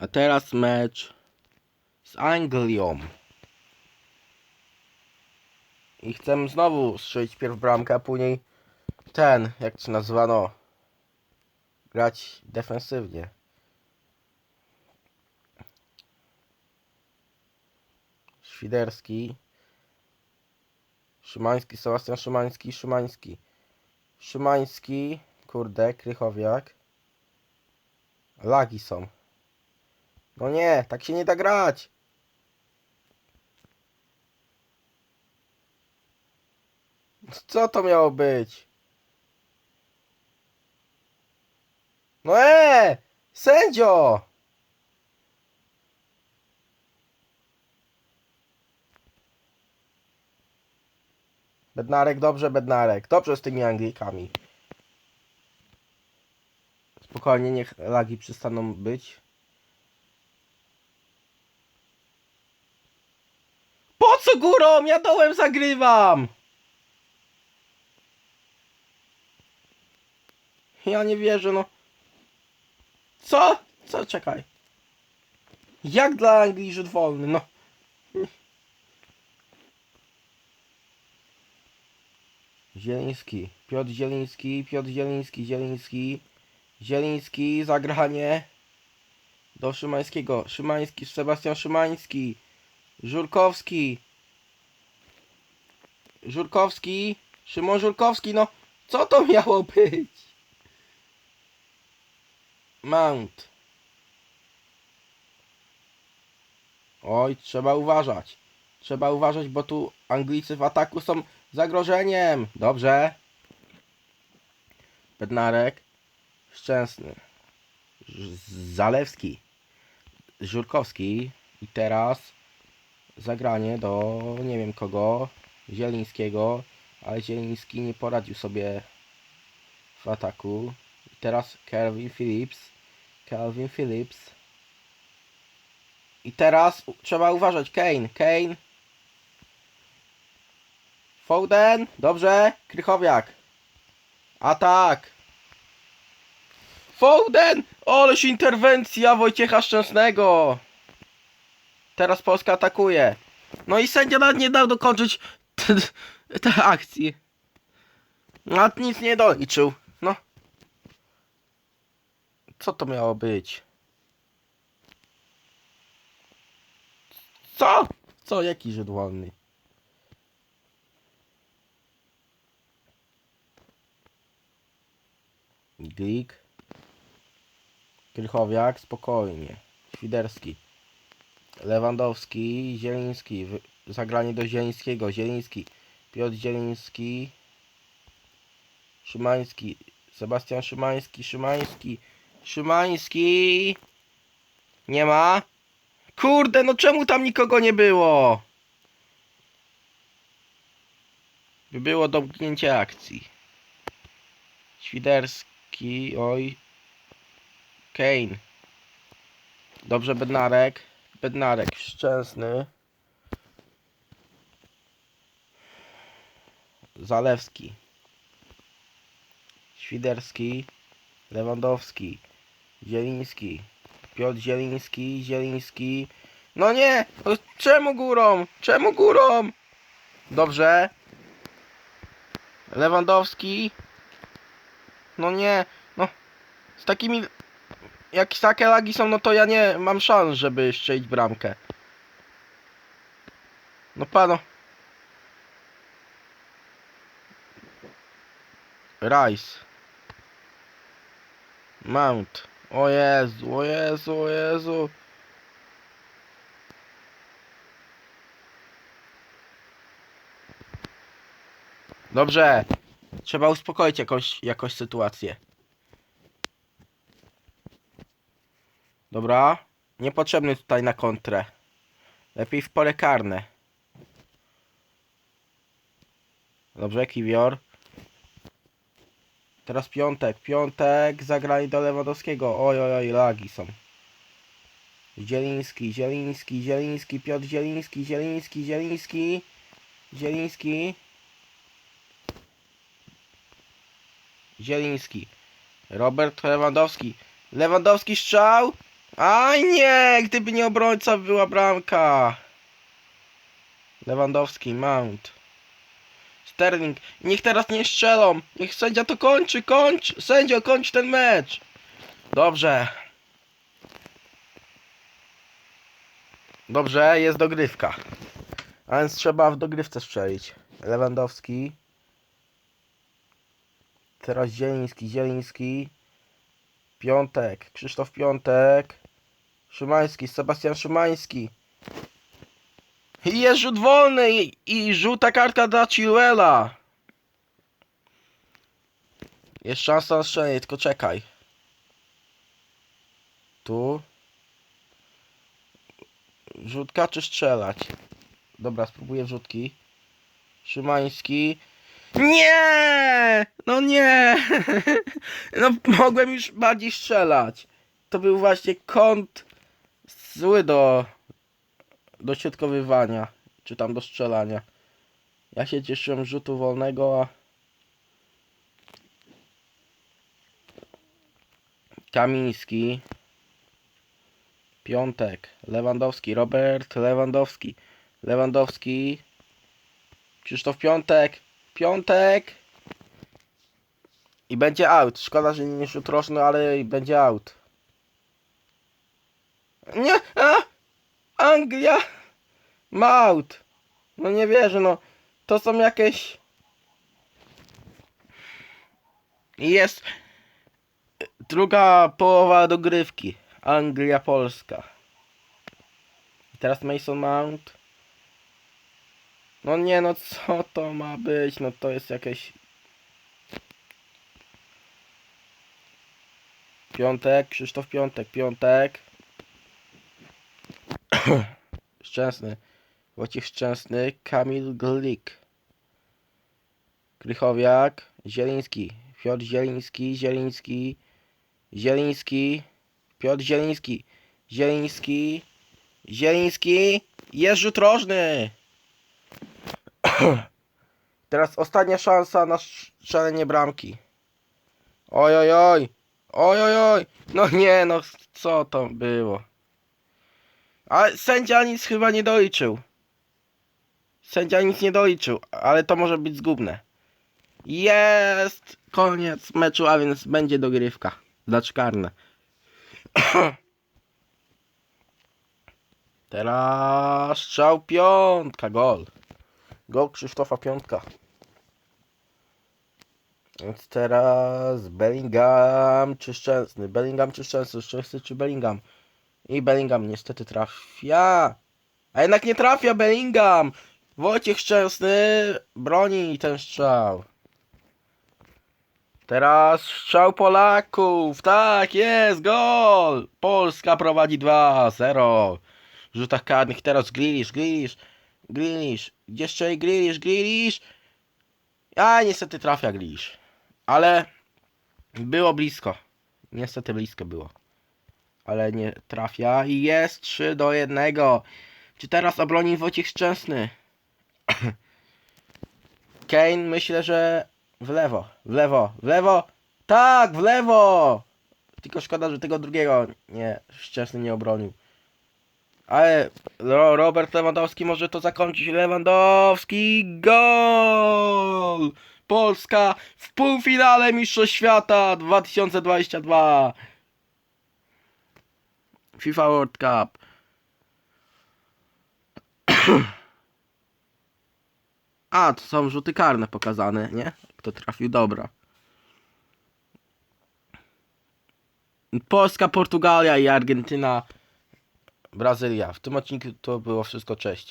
A teraz mecz z Anglią. I chcę znowu strzelić pierw bramkę, a później ten, jak to się nazywa, no, grać defensywnie. Świderski. Szymański, Sebastian Szymański, Szymański. Szymański, kurde, Krychowiak. Lagi są. No nie, tak się nie da grać. Co to miało być? No e, sędzio! Bednarek, dobrze, Bednarek. Dobrze z tymi Anglikami. Spokojnie, niech lagi przestaną być. Co górą? Ja dołem zagrywam! Ja nie wierzę, no. Co? Co? Czekaj. Jak dla Anglii rzut wolny? No. Zieliński. Piotr Zieliński, Piotr Zieliński, Zieliński. Zieliński, zagranie. Do Szymańskiego. Szymański, Sebastian Szymański. Żurkowski. Żurkowski. Szymon Żurkowski, no. Co to miało być? Mount. Oj, trzeba uważać. Trzeba uważać, bo tu Anglicy w ataku są zagrożeniem. Dobrze. Bednarek. Szczęsny. Zalewski. Żurkowski. I teraz zagranie do nie wiem kogo. Zielińskiego. Ale Zieliński nie poradził sobie w ataku. I teraz Calvin Phillips. Calvin Phillips. I teraz trzeba uważać. Kane. Kane. Foden. Dobrze. Krychowiak. Atak. Foden. Oleś interwencja Wojciecha Szczęsnego. Teraz Polska atakuje. No i sędzia nawet nie dał dokończyć tej akcji. Nad nic nie doliczył. No. Co to miało być? Co? Co? Jaki wolny? Glik. Krychowiak, spokojnie. Świderski. Lewandowski, Zieliński. Zagranie do Zielińskiego. Zieliński. Piotr Zieliński. Szymański. Sebastian Szymański. Szymański. Szymański. Nie ma. Kurde, no czemu tam nikogo nie było? By było domknięcie akcji. Świderski, oj. Kane. Dobrze, Bednarek. Bednarek, szczęsny. Zalewski. Świderski. Lewandowski. Zieliński. Piotr Zieliński, Zieliński. No nie! No Czemu górą? Czemu górą? Dobrze. Lewandowski. No nie, no. Z takimi. Jak takie lagi są, no to ja nie mam szans, żeby strzelić bramkę. No pano. Rice. Mount. O Jezu, o Jezu, o Jezu. Dobrze. Trzeba uspokoić jakoś, jakoś sytuację. Dobra. Niepotrzebny tutaj na kontrę. Lepiej w pole karne. Dobrze, Kiwior. Teraz piątek. Piątek. Zagrali do Lewandowskiego. Oj, oj, oj, lagi są. Zieliński, Zieliński, Zieliński, Piotr Zieliński, Zieliński, Zieliński. Zieliński. Zieliński. Robert Lewandowski. Lewandowski strzał. Aj nie, gdyby nie obrońca była bramka. Lewandowski, Mount. Sterling, niech teraz nie strzelą. Niech sędzia to kończy, kończ. Sędzio, kończ ten mecz. Dobrze. Dobrze, jest dogrywka. A więc trzeba w dogrywce strzelić. Lewandowski. Teraz Zieliński, Zieliński. Piątek, Krzysztof Piątek. Szymański, Sebastian Szymański. Jest rzut wolny i, i żółta kartka dla Chilwella. Jest szansa na strzelenie, tylko czekaj. Tu. Rzutka czy strzelać? Dobra, spróbuję wrzutki. Szymański. Nie! No nie! No mogłem już bardziej strzelać. To był właśnie kąt zły do do siatkowywania, czy tam do strzelania. Ja się cieszyłem rzutu wolnego, a Kamiński Piątek Lewandowski, Robert Lewandowski Lewandowski Krzysztof Piątek Piątek i będzie out. Szkoda, że nie rzut roczny, ale będzie out. Nie! A! Anglia! Maut! No nie wierzę, no. To są jakieś... Jest druga połowa dogrywki. Anglia, Polska. I teraz Mason Mount. No nie, no co to ma być? No to jest jakieś... Piątek, Krzysztof Piątek, Piątek. Szczęsny. Wojciech Szczęsny, Kamil Glik. Krychowiak, Zieliński, Piotr Zieliński, Zieliński, Zieliński, Piotr Zieliński, Zieliński, Zieliński, jest rzut rożny. Teraz ostatnia szansa na strzelenie bramki. Oj, oj, oj, oj, oj, oj, no nie, no co to było. Ale sędzia nic chyba nie doliczył. Sędzia nic nie doliczył, ale to może być zgubne. Jest koniec meczu, a więc będzie dogrywka. Znaczy karne. Teraz strzał piątka, gol. Gol Krzysztofa Piątka. Więc teraz Bellingham czy Szczęsny? Bellingham czy Szczęsny? Szczęsny czy Bellingham? I Bellingham niestety trafia. A jednak nie trafia Bellingham. Wojciech Szczęsny broni ten strzał. Teraz strzał Polaków. Tak, jest gol. Polska prowadzi 2-0. W rzutach karnych teraz Grilisz, Grilisz, Grilisz. Gdzie strzeli Grilisz, Grilisz? A niestety trafia Grilisz. Ale było blisko. Niestety blisko było ale nie trafia i jest 3 do 1. Czy teraz obroni Wojciech Szczęsny? Kane myślę, że w lewo, w lewo, w lewo. Tak, w lewo. Tylko szkoda, że tego drugiego nie Szczęsny nie obronił. Ale Ro- Robert Lewandowski może to zakończyć. Lewandowski gol! Polska w półfinale Mistrzostw Świata 2022. FIFA World Cup. A, to są rzuty karne pokazane, nie? Kto trafił, dobra. Polska, Portugalia i Argentyna, Brazylia. W tym odcinku to było wszystko, cześć.